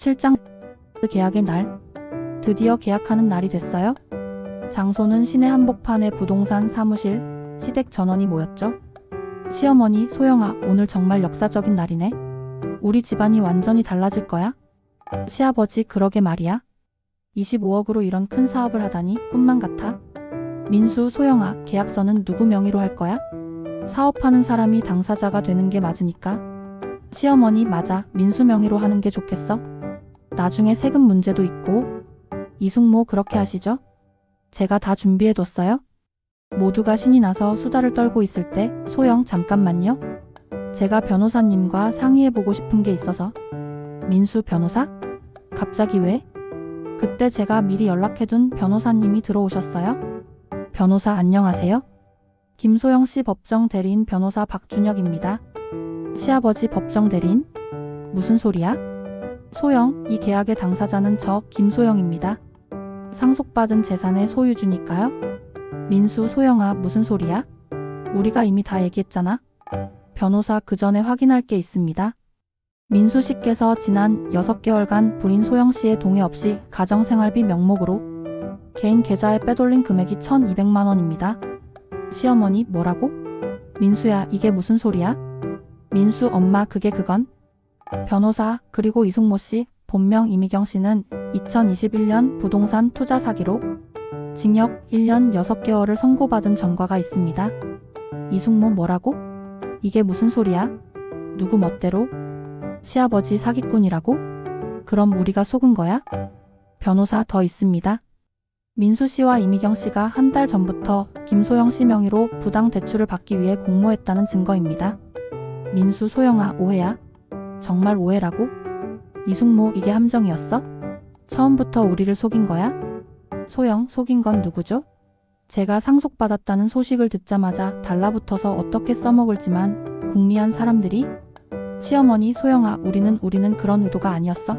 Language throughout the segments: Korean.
7장 계약의 날. 드디어 계약하는 날이 됐어요. 장소는 시내 한복판의 부동산 사무실, 시댁 전원이 모였죠. 시어머니, 소영아, 오늘 정말 역사적인 날이네. 우리 집안이 완전히 달라질 거야. 시아버지, 그러게 말이야. 25억으로 이런 큰 사업을 하다니 꿈만 같아. 민수, 소영아, 계약서는 누구 명의로 할 거야? 사업하는 사람이 당사자가 되는 게 맞으니까. 시어머니, 맞아. 민수 명의로 하는 게 좋겠어. 나중에 세금 문제도 있고. 이숙모, 그렇게 하시죠? 제가 다 준비해뒀어요. 모두가 신이 나서 수다를 떨고 있을 때, 소영, 잠깐만요. 제가 변호사님과 상의해보고 싶은 게 있어서. 민수 변호사? 갑자기 왜? 그때 제가 미리 연락해둔 변호사님이 들어오셨어요. 변호사 안녕하세요. 김소영 씨 법정 대리인 변호사 박준혁입니다. 시아버지 법정 대리인? 무슨 소리야? 소영, 이 계약의 당사자는 저 김소영입니다. 상속받은 재산의 소유주니까요. 민수, 소영아, 무슨 소리야? 우리가 이미 다 얘기했잖아. 변호사 그 전에 확인할 게 있습니다. 민수 씨께서 지난 6개월간 부인 소영 씨의 동의 없이 가정생활비 명목으로 개인 계좌에 빼돌린 금액이 1,200만 원입니다. 시어머니 뭐라고? 민수야 이게 무슨 소리야? 민수 엄마 그게 그건? 변호사 그리고 이숙모 씨 본명 이미경 씨는 2021년 부동산 투자 사기로 징역 1년 6개월을 선고받은 전과가 있습니다. 이숙모 뭐라고? 이게 무슨 소리야? 누구 멋대로? 시아버지 사기꾼이라고? 그럼 우리가 속은 거야? 변호사 더 있습니다. 민수 씨와 이미경 씨가 한 달 전부터 김소영 씨 명의로 부당 대출을 받기 위해 공모했다는 증거입니다. 민수 소영아 오해야? 정말 오해라고? 이숙모 이게 함정이었어? 처음부터 우리를 속인 거야? 소영 속인 건 누구죠? 제가 상속받았다는 소식을 듣자마자 달라붙어서 어떻게 써먹을지만 궁리한 사람들이 시어머니 소영아 우리는 우리는 그런 의도가 아니었어.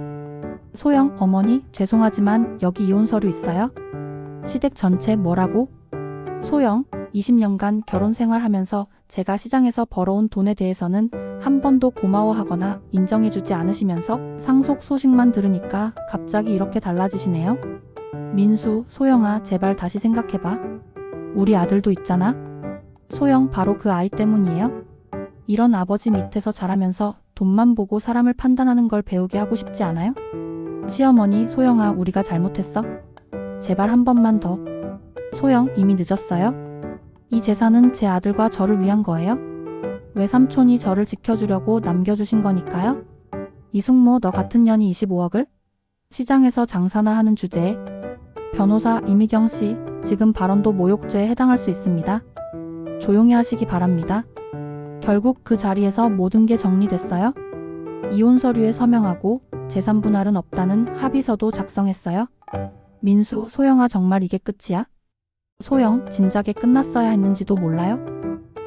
소영 어머니 죄송하지만 여기 이혼 서류 있어요? 시댁 전체 뭐라고? 소영 20년간 결혼 생활하면서 제가 시장에서 벌어온 돈에 대해서는 한 번도 고마워하거나 인정해주지 않으시면서 상속 소식만 들으니까 갑자기 이렇게 달라지시네요. 민수, 소영아, 제발 다시 생각해봐. 우리 아들도 있잖아. 소영, 바로 그 아이 때문이에요. 이런 아버지 밑에서 자라면서 돈만 보고 사람을 판단하는 걸 배우게 하고 싶지 않아요? 시어머니, 소영아, 우리가 잘못했어. 제발 한 번만 더. 소영, 이미 늦었어요? 이 재산은 제 아들과 저를 위한 거예요? 외삼촌이 저를 지켜주려고 남겨주신 거니까요? 이숙모, 너 같은 년이 25억을? 시장에서 장사나 하는 주제에 변호사 이미경 씨, 지금 발언도 모욕죄에 해당할 수 있습니다. 조용히 하시기 바랍니다. 결국 그 자리에서 모든 게 정리됐어요. 이혼 서류에 서명하고 재산 분할은 없다는 합의서도 작성했어요. 민수, 소영아 정말 이게 끝이야? 소영, 진작에 끝났어야 했는지도 몰라요?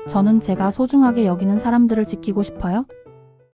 저는 제가 소중하게 여기는 사람들을 지키고 싶어요.